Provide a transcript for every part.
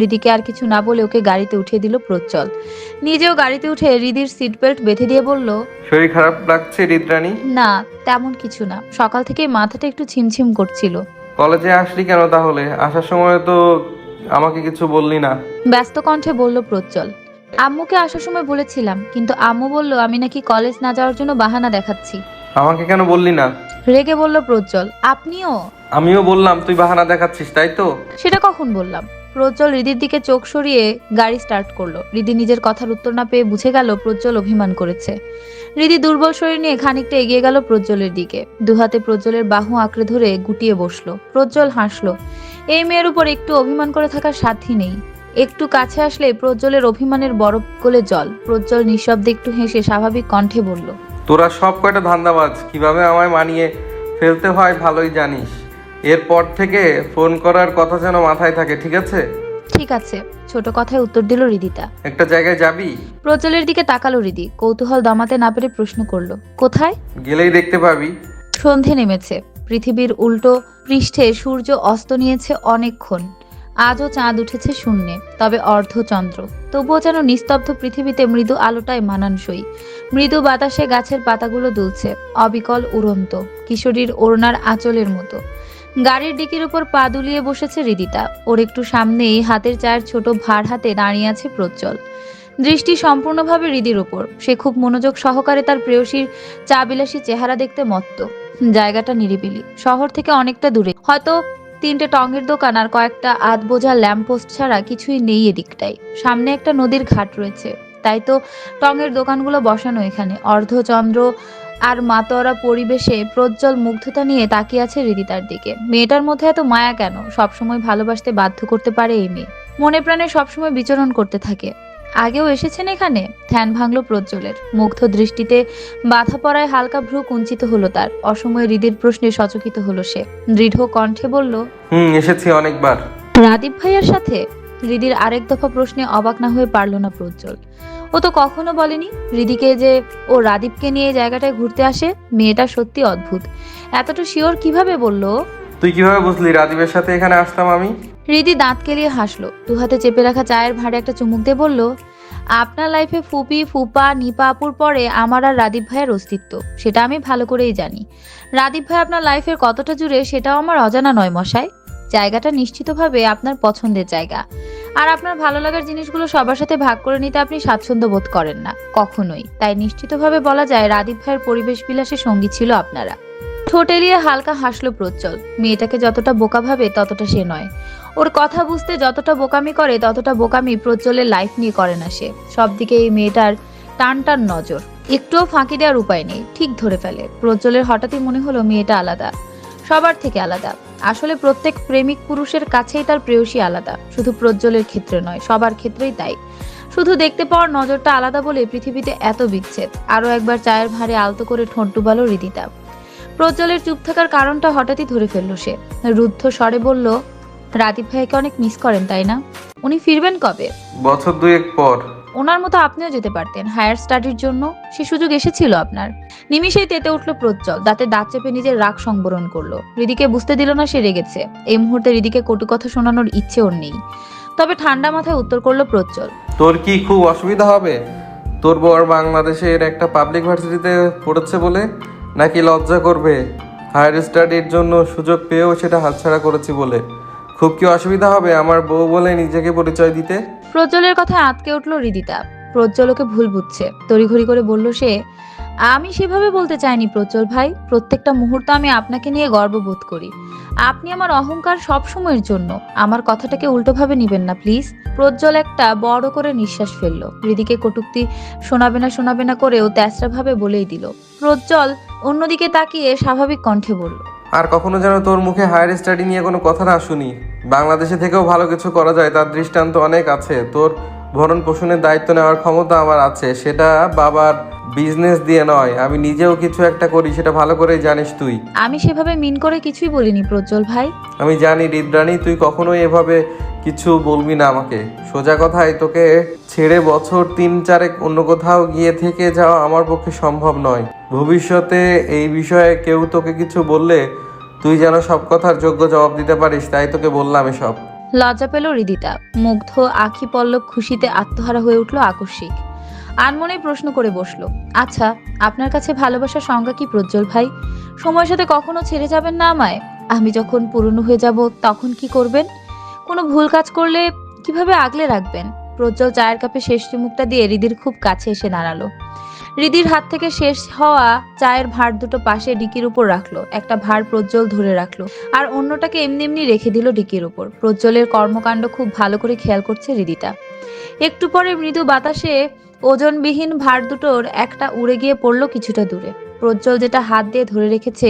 রিদিকে আর কিছু না বলে ওকে গাড়িতে উঠিয়ে দিল প্রজ্জ্বল। নিজেও গাড়িতে উঠে রিদির সিট বেল্ট বেঁধে দিয়ে বলল শরীর খারাপ লাগছে রিদ্রাণী? না তেমন কিছু না। সকাল থেকে মাথাটা একটু ছিমছিম করছিল। কলেজে আসলি কেন তাহলে? আসার সময় তো আমাকে কিছু বললি না। ব্যস্ত কণ্ঠে বলল প্রজ্জ্বল আম্মুকে আসার সময় বলেছিলাম কিন্তু আম্মু বলল আমি নাকি কলেজ না যাওয়ার জন্য বাহানা দেখাচ্ছি। আমাকে কেন বললি না? রেগে বলল প্রজ্জ্বল আপনিও? আমিও বললাম তুই বাহানা দেখাচ্ছিস তাই তো? সেটা কখন বললাম? প্রজ্জ্বল রিদির দিকে চোখ সরিয়ে গাড়ি স্টার্ট করল। রিদি নিজের কথার উত্তর না পেয়ে বুঝে গেল প্রজ্জ্বল অভিমান করেছে। রিদি দুর্বল শরীর নিয়ে খানিকটা এগিয়ে গেল প্রজ্জ্বলের দিকে। দুহাতে প্রজ্জ্বলের বাহু আঁকড়ে ধরে গুটিয়ে বসল। প্রজ্জ্বল হাসলো এই মেয়ের উপর একটু অভিমান করে থাকার সাথী নেই। একটু কাছে আসলে প্রজ্জ্বলের অভিমানের বরফ গলে জল। প্রজ্জ্বল নিঃশব্দে একটু হেসে স্বাভাবিক কণ্ঠে বলল, তোরা সব কয়টা ধান্দাবাজ, কীভাবে আমায় মানিয়ে ফেলতে হয় ভালোই জানিস। এরপর থেকে ফোন করার কথা যেন মাথায় থাকে ঠিক আছে? ঠিক আছে। ছোট কথায় উত্তর দিল রিদিতা। একটা জায়গায় যাবি? প্রচলের দিকে তাকালো রিদি। কৌতূহল দমাতে না পেরে প্রশ্ন করল কোথায়? গেলেই দেখতে পাবি। সন্ধে নেমেছে। পৃথিবীর উল্টো পৃষ্ঠে সূর্য অস্ত নিয়েছে অনেকক্ষণ। আজও চাঁদ উঠেছে শূন্যে, তবে অর্ধচন্দ্র। তবুও যেন নিস্তব্ধ পৃথিবীতে মৃদু আলোটায় মানানসই। মৃদু বাতাসে গাছের পাতাগুলো দুলছে, অবিকল উড়ন্ত, কিশোরীর ওড়নার আঁচলের মতো। গাড়ির ডিকির উপর পা দুলিয়ে বসেছে হৃদিতা ওর একটু সামনেই হাতের চায়ের ছোট ভার হাতে দাঁড়িয়ে আছে প্রজ্জ্বল। দৃষ্টি সম্পূর্ণভাবে হৃদির উপর। সে খুব মনোযোগ সহকারে তার প্রেয়সীর চা বিলাসী চেহারা দেখতে মত্ত। জায়গাটা নিরিবিলি। শহর থেকে অনেকটা দূরে। হয়তো তিনটে টঙের দোকান আর কয়েকটা আধ বোঝা ল্যাম্পপোস্ট ছাড়া কিছুই নেই এদিকটায়। সামনে একটা নদীর ঘাট রয়েছে। তাই তো টঙের দোকানগুলো বসানো এখানে। অর্ধচন্দ্র আর মাতোয়ারা পরিবেশে প্রজ্জ্বল মুগ্ধতা নিয়ে তাকিয়ে আছে হৃদিতার দিকে। মেয়েটার মধ্যে এত মায়া কেন? সবসময় ভালোবাসতে বাধ্য করতে পারে এই মেয়ে। মনে প্রাণে সবসময় বিচরণ করতে থাকে। আগেও এসেছেন এখানে? ধ্যান ভাঙলো প্রজ্জ্বলের। মুগ্ধ দৃষ্টিতে বাধা পড়ায় হালকা ভ্রু কুঞ্চিত হলো তার। অসময়ে হৃদির প্রশ্নে সচকিত হলো সে। দৃঢ় কণ্ঠে বলল হুম এসেছি অনেকবার। রাদীপ ভাইয়ার সাথে? হৃদির আরেক দফা প্রশ্নে অবাক না হয়ে পারল না প্রজ্জ্বল। ও তো কখনো বলেনি হৃদিকে যে ও রাদীপকে নিয়ে এই জায়গাটায় ঘুরতে আসে মেয়েটা সত্যি অদ্ভুত। এতটা শিওর কীভাবে বলল? তুই কীভাবে বুঝলি রাজীবের সাথে এখানে আসতাম আমি? হৃদি দাঁত কেলিয়ে হাসলো। দু হাতে চেপে রাখা চায়ের ভাঁড়ে একটা চুমুক দিয়ে বলল আপনার লাইফে ফুপি, ফুপা, নিপা, আপুর পরে আমার আর রাদীপ ভাইয়ের অস্তিত্ব, সেটা আমি ভালো করেই জানি। রাদীপ ভাই আপনার লাইফের কতটা জুড়ে সেটাও আমার অজানা নয় মশাই। জায়গাটা নিশ্চিতভাবে আপনার পছন্দের জায়গা। আর আপনার ভালো লাগার জিনিসগুলো সবার সাথে ভাগ করে নিতে আপনি স্বাচ্ছন্দ্য বোধ করেন না, কখনোই। তাই নিশ্চিতভাবে বলা যায় রাদীপ ভাইয়ের পরিবেশ বিলাসে সঙ্গী ছিল আপনারা। ঠোঁট এলিয়ে হালকা হাসলো প্রজ্জ্বল। মেয়েটাকে যতটা বোকা ভাবে ততটা সে নয়। ওর কথা বুঝতে যতটা বোকামি করে, ততটা বোকামি প্রজ্জ্বলের লাইফ নিয়ে করে না সে। সব দিকে এই মেয়েটার টান টান নজর। একটুও ফাঁকি দেওয়ার উপায় নেই, ঠিক ধরে ফেলে। প্রজ্জ্বলের হঠাৎই মনে হলো মেয়েটা আলাদা, সবার থেকে আলাদা। আসলে প্রত্যেক প্রেমিক পুরুষের কাছেই তার প্রেয়সী আলাদা। শুধু প্রজ্জ্বলের ক্ষেত্রে নয়, সবার ক্ষেত্রেই তাই। শুধু দেখতে পাওয়ার নজরটা আলাদা বলে পৃথিবীতে এত বিচ্ছেদ। আরও একবার চায়ের ভারে আলতো করে ঠোঁট ডুবালো হৃদিতা প্রজ্জ্বলের চুপ থাকার কারণটা হঠাৎই ধরে ফেলল সে। রুদ্ধ স্বরে বলল রাদীপ ভাইকে অনেক মিস করেন তাই না? উনি ফিরবেন কবে? বছর দুয়েক পর। ওনার মতো আপনিও যেতে পারতেন। হায়ার স্টাডির জন্য সে সুযোগ এসেছিল আপনার। নিমিষেই তেতে উঠল প্রজ্জ্বল দাঁতে দাঁত চেপে নিজের রাগ সংবরণ করল। হৃদিকে বুঝতে দিল না সে রেগেছে। এই মুহূর্তে হৃদিকে কটু কথা শোনানোর ইচ্ছে ওর নেই। তবে ঠান্ডা মাথায় উত্তর করল প্রজ্জ্বল। তোর কি খুব অসুবিধা হবে? তোর বর বাংলাদেশের একটা পাবলিক ভার্সিটিতে পড়েছে বলে নাকি লজ্জা করবে? হায়ার স্টাডির জন্য সুযোগ পেয়েও সেটা হাতছাড়া করেছি বলে। খুব কি অসুবিধা হবে? আমার বউ বলে নিজেকে পরিচয় দিতে? প্রজ্জ্বলের কথায় আটকে উঠল হৃদিতা প্রজ্জ্বল ওকে ভুল বুঝছে। তড়িঘড়ি করে বলল সে আমি সেভাবে বলতে চাইনি প্রজ্জ্বল ভাই। প্রত্যেকটা মুহূর্ত আমি আপনাকে নিয়ে গর্ববোধ করি। আপনি আমার অহংকার সব সময়ের জন্য। আমার কথাটাকে উল্টোভাবে নিবেন না প্লিজ। প্রজ্জ্বল একটা বড় করে নিঃশ্বাস ফেলল। হৃদিকে কটুক্তি শোনাবে না শোনাবে না করেও তেসরা ভাবে বলেই দিল। প্রজ্জ্বল অন্যদিকে তাকিয়ে স্বাভাবিক কণ্ঠে বলল আর কখনো যেন তোর মুখে হায়ার স্টাডি নিয়ে কোনো কথা না শুনি। বাংলাদেশে থেকেও ভালো কিছু করা যায় তার দৃষ্টান্ত অনেক আছে। তোর ভরণ পোষণের দায়িত্ব নেওয়ার ক্ষমতা আমার আছে সেটা বাবার বিজনেস দিয়ে নয়। আমি নিজেও কিছু একটা করি সেটা ভালো করেই জানিস তুই। আমি সেভাবে মিন করে কিছুই বলিনি প্রজ্জ্বল ভাই। আমি জানি রিদ্রাণী তুই কখনোই এভাবে কিছু বলবি না আমাকে। সোজা কথায় তোকে ছেড়ে বছর তিন চারেক অন্য কোথাও গিয়ে থেকে যাওয়া আমার পক্ষে সম্ভব নয়। ভবিষ্যতে এই বিষয়ে কেউ তোকে কিছু বললে তুই যেন সব কথার যোগ্য জবাব দিতে পারিস, তাই তোকে বললাম এসব। লজ্জা পেল হৃদিতা মুগ্ধ, আখি পল্লব খুশিতে আত্মহারা হয়ে উঠল আকস্মিক। আনমনে প্রশ্ন করে বসল আচ্ছা আপনার কাছে ভালোবাসার সংজ্ঞা কি প্রজ্জ্বল ভাই? সময়ের সাথে কখনো ছেড়ে যাবেন না আমায়? আমি যখন পুরনো হয়ে যাব, তখন কি করবেন? কোনো ভুল কাজ করলে কীভাবে আগলে রাখবেন? প্রজ্জ্বল চায়ের কাপে শেষ চুমুকটা দিয়ে রিদির খুব কাছে এসে দাঁড়াল। রিদির হাত থেকে শেষ হওয়া চায়ের ভাঁড় দুটো পাশে ডিকির উপর রাখল, একটা ভাঁড় প্রজ্জ্বল ধরে রাখল, আর অন্যটাকে এমনি এমনি রেখে দিল ডিকির উপর। প্রজ্জ্বলের কর্মকাণ্ড খুব ভালো করে খেয়াল করছে রিদিতা একটু পরে মৃদু বাতাসে ওজনবিহীন ভাঁড় দুটোর একটা উড়ে গিয়ে পড়ল কিছুটা দূরে। প্রজ্জ্বল যেটা হাত দিয়ে ধরে রেখেছে,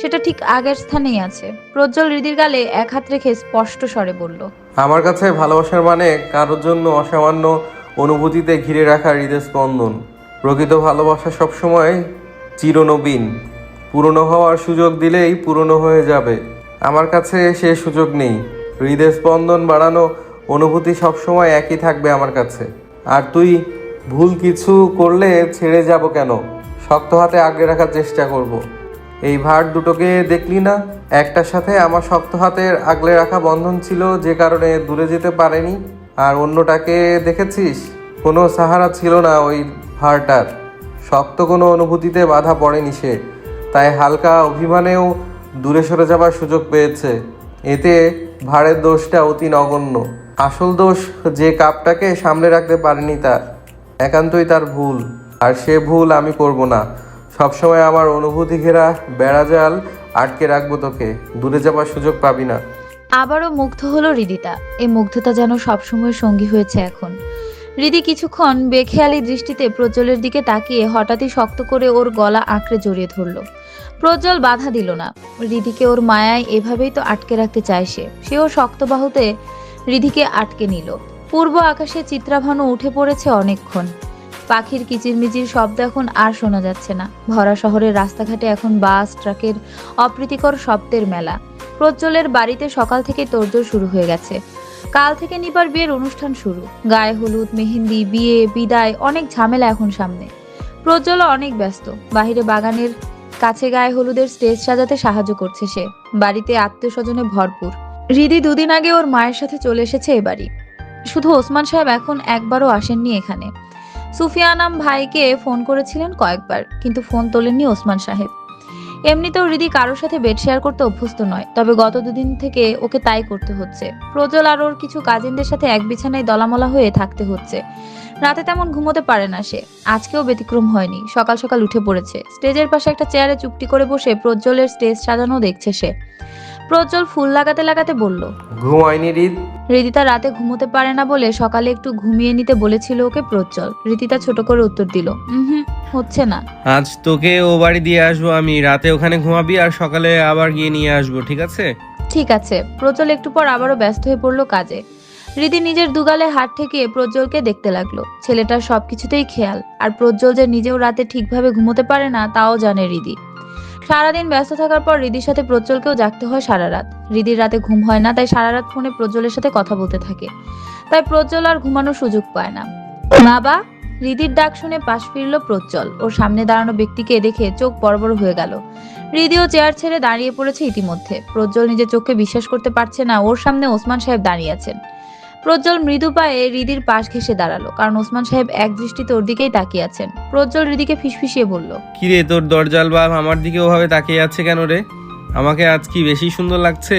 সেটা ঠিক আগের স্থানেই আছে। প্রজ্জ্বল হৃদির গালে এক হাত রেখে স্পষ্ট স্বরে বলল, আমার কাছে ভালোবাসার মানে কারোর জন্য অসামান্য অনুভূতিতে ঘিরে রাখা হৃদয় স্পন্দন। প্রকৃত ভালোবাসা সবসময় চিরনবীন। পুরনো হওয়ার সুযোগ দিলেই পুরনো হয়ে যাবে। আমার কাছে সে সুযোগ নেই। হৃদয় স্পন্দন বাড়ানো অনুভূতি সবসময় একই থাকবে আমার কাছে। আর তুই ভুল কিছু করলে ছেড়ে যাব কেন? শক্ত হাতে আগলে রাখার চেষ্টা করব। এই ভার দুটোকে দেখলি না? একটার সাথে আমার শক্ত হাতের আগলে রাখা বন্ধন ছিল যে কারণে দূরে যেতে পারেনি। আর অন্যটাকে দেখেছিস? কোনো সাহারা ছিল না ওই ভারটার শক্ত কোনো অনুভূতিতে বাধা পড়েনি সে, তাই হালকা অভিমানেও দূরে সরে যাবার সুযোগ পেয়েছে। এতে ভাড়ের দোষটা অতি নগণ্য। আসল দোষ যে কাপটাকে সামলে রাখতে পারেনি তার, একান্তই তার ভুল। আর সে ভুল আমি করব না। সবসময় আমার অনুভূতি ঘেরা বেড়াজাল আটকে রাখব তোকে। দূরে যাবার সুযোগ পাবি না। আবারও মুগ্ধ হলো হৃদিতা। এই মুগ্ধতা যেন সবসময় সঙ্গী হয়েছে এখন। হৃদি কিছুক্ষণ বেখেয়ালি দৃষ্টিতে প্রজ্জ্বলের দিকে তাকিয়ে হঠাৎই শক্ত করে ওর গলা আঁকড়ে জড়িয়ে ধরলো। প্রজ্জ্বল বাধা দিল না। হৃদিকে ওর মায়ায় এভাবেই তো আটকে রাখতে চায় সে। সেও শক্ত বাহুতে হৃদিকে আটকে নিল। পূর্ব আকাশে চিত্রাভানু উঠে পড়েছে অনেকক্ষণ। পাখির কিচিরমিচির শব্দ এখন আর শোনা যাচ্ছে না। ভরা শহরের রাস্তাঘাটে এখন বাস, ট্রাকের অপ্রীতিকর শব্দের মেলা। প্রজ্জ্বলের বাড়িতে সকাল থেকে তোড়জোড় শুরু হয়ে গেছে। কাল থেকে নিবার বিয়ের অনুষ্ঠান শুরু। গায়ে হলুদ, মেহেন্দি, বিয়ে, বিদায়, অনেক ঝামেলা এখন সামনে। প্রজ্জ্বল অনেক ব্যস্ত। বাহিরে বাগানের কাছে গায়ে হলুদের স্টেজ সাজাতে সাহায্য করছে সে। বাড়িতে আত্মীয় স্বজনে ভরপুর। হৃদি দুদিন আগে ওর মায়ের সাথে চলে এসেছে এ বাড়ি। শুধু ওসমান সাহেব এখন একবারও আসেননি এখানে। সুফিয়ানাম ভাইকে ফোন করেছিলেন কয়েকবার, কিন্তু ফোন তোলেননি ওসমান সাহেব। এমনিতেও হৃদি কারোর সাথে বেড শেয়ার করতে অভ্যস্ত নয়, তবে গত দুদিন থেকে ওকে তাই করতে হচ্ছে। প্রজ্বল আর ওর কিছু কাজিনদের সাথে এক বিছানায় দলামলা হয়ে থাকতে হচ্ছে। রাতে তেমন ঘুমোতে পারে না সে। আজকেও ব্যতিক্রম হয়নি। সকাল সকাল উঠে পড়েছে। স্টেজের পাশে একটা চেয়ারে চুপটি করে বসে প্রজ্জ্বলের স্টেজ সাজানো দেখছে সে। প্রজ্জ্বল ফুল লাগাতে লাগাতে বলল, ঘুমায়নি হৃদ। রিদিতা রাতে ঘুমোতে পারে না বলে সকালে একটু ঘুমিয়ে নিতে বলেছিল ওকে প্রজ্জ্বল। রিদিতা ছোট করে উত্তর দিল হুম হচ্ছে না। আজ তোকে ও বাড়ি দিয়ে আসব আমি রাতে ওখানে ঘুমাবি আর সকালে আবার গিয়ে নিয়ে আসব ঠিক আছে? ঠিক আছে। প্রজ্জ্বল একটু পর আবারও ব্যস্ত হয়ে পড়ল কাজে। রিদি নিজের দুগালে হাত ঠেকিয়ে প্রজ্জ্বলকে দেখতে লাগল। ছেলেটার সবকিছুতেই খেয়াল আর প্রজ্জ্বল যে নিজেও রাতে ঠিকভাবে ঘুমোতে পারে না তাও জানে রিদি। সারাদিন ব্যস্ত থাকার পর রিদির সাথে প্রজ্জ্বলকেও জাগতে হয় সারা রাত। রিদির রাতে ঘুম হয় না, তাই সারা রাত ফোনে প্রজ্জ্বলের সাথে কথা বলতে থাকে। তাই প্রজ্জ্বল আর ঘুমানোর সুযোগ পায় না। বাবা, রিদির ডাক শুনে পাশ ফিরল প্রজ্জ্বল। ওর সামনে দাঁড়ানো ব্যক্তিকে দেখে চোখ বড় বড় হয়ে গেল। হৃদিও চেয়ার ছেড়ে দাঁড়িয়ে পড়েছে ইতিমধ্যে। প্রজ্জ্বল নিজের চোখকে বিশ্বাস করতে পারছে না, ওর সামনে ওসমান সাহেব দাঁড়িয়ে আছেন। প্রজ্জ্বল মৃদু পায়ে রিদির পাশ ঘেসে দাঁড়াল কারণ ওসমান সাহেব এক দৃষ্টিতে ওর দিকেই তাকিয়ে আছেন। প্রজ্জ্বল রিদিকে ফিসফিসিয়ে বলল কি রে তোর দরজাল বাপ আমার দিকে ওভাবে তাকিয়ে আছে কেন রে? আমাকে আজ কি বেশি সুন্দর লাগছে?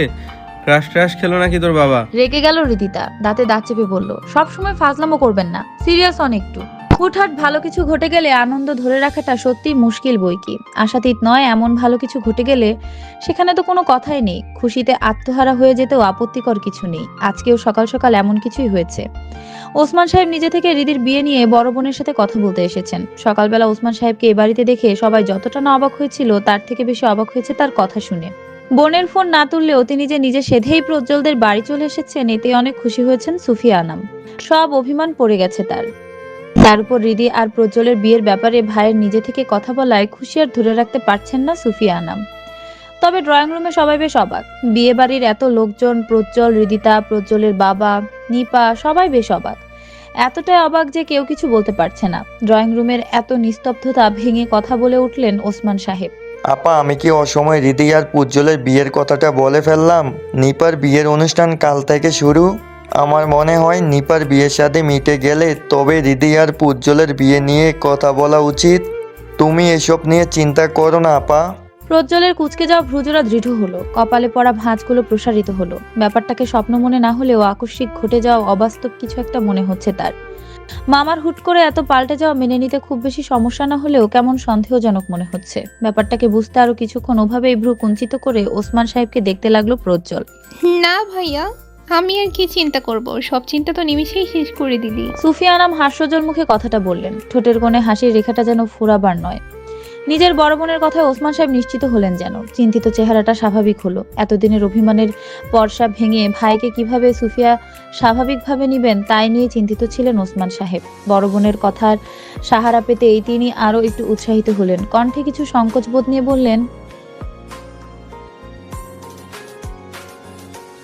ক্রাশ ট্রাশ খেলো নাকি তোর বাবা? রেগে গেল রিদিতা দাঁতে দাঁত চেপে বলল সবসময় ফাজলামো করবেন না সিরিয়াস অন একটু। হুটহাট ভালো কিছু ঘটে গেলে আনন্দ ধরে রাখাটা সত্যি মুশকিল বই কি? আশাতীত নয়, এমন ভালো কিছু ঘটে গেলে সেখানে তো কোনো কথাই নেই। খুশিতে আত্মহারা হয়ে যেতেও আপত্তিকর কিছু নেই। আজকেও সকাল সকাল এমন কিছুই হয়েছে। ওসমান সাহেব নিজে থেকে রিদির বিয়ে নিয়ে বড় বোনের সাথে কথা বলতে এসেছেন। সকালবেলা ওসমান সাহেবকে এ বাড়িতে দেখে সবাই যতটা না অবাক হয়েছিল, তার থেকে বেশি অবাক হয়েছে তার কথা শুনে। বোনের ফোন না তুললেও তিনি যে নিজে সেধেই প্রজ্জ্বলদের বাড়ি চলে এসেছেন, এতে অনেক খুশি হয়েছেন সুফিয়া আনাম। সব অভিমান পড়ে গেছে তার। তার উপর রিদি আর প্রজ্জ্বলের বিয়ের ব্যাপারে ভাইয়ের নিজে থেকে কথা বলায় খুশি আর ধরে রাখতে পারছেন না সুফিয়া আনাম। তবে ড্রয়িং রুমে সবাই বেশ অবাক। বিয়ে বাড়ির এত লোকজন, প্রজ্জ্বল হৃদিতা প্রজ্জ্বলের বাবা, নিপা, সবাই বেশ অবাক। এতটাই অবাক যে কেউ কিছু বলতে পারছে না। ড্রয়িং রুমের এত নিস্তব্ধতা ভেঙে কথা বলে উঠলেন ওসমান সাহেব। আপা, আমি কি অসময় হৃদি আর পুজ্জ্বলের বিয়ের কথাটা বলে ফেললাম? নিপার বিয়ের অনুষ্ঠান কাল থেকে শুরু? আমার মনে হয় নিপার বিয়ের সাথে মিটে গেলে তবে হৃদি আর পুজ্জ্বলের বিয়ে নিয়ে কথা বলা উচিত। তুমি এসব নিয়ে চিন্তা করো না আপা। প্রজ্জ্বলের কুচকে যাওয়া ভ্রুজরা দৃঢ় হলো কপালে পড়া ভাঁজগুলো প্রসারিত হলো। ব্যাপারটাকে স্বপ্ন মনে না হলেও আকস্মিক ঘটে যাওয়া অবাস্তব কিছু একটা মনে হচ্ছে তার। মামার হুট করে এত পাল্টে যাওয়া মেনে নিতে খুব বেশি সমস্যা না হলেও কেমন সন্দেহজনক মনে হচ্ছে। ব্যাপারটাকে বুঝতে আরও কিছুক্ষণ ওভাবেই ভ্রু কুঞ্চিত করে ওসমান সাহেবকে দেখতে লাগল প্রজ্জ্বল। না ভাইয়া আমি আর কি চিন্তা করব? সব চিন্তা তো নিমিষেই শেষ করে দিলি। সুফিয়া আনাম হাস্যজল মুখে কথাটা বললেন। ঠোঁটের কোণে হাসির রেখাটা যেন ফুরাবার নয়। নিজের বড় বোনের কথায় ওসমান সাহেব নিশ্চিত হলেন যেন। চিন্তিত চেহারাটা স্বাভাবিক হলো। এতদিনের অভিমানের পর্সা ভেঙে ভাইকে কীভাবে সুফিয়া স্বাভাবিকভাবে নিবেন তাই নিয়ে চিন্তিত ছিলেন ওসমান সাহেব। বড় বোনের কথার সাহারা পেতেই তিনি আরও একটু উৎসাহিত হলেন। কণ্ঠে কিছু সংকোচ বোধ নিয়ে বললেন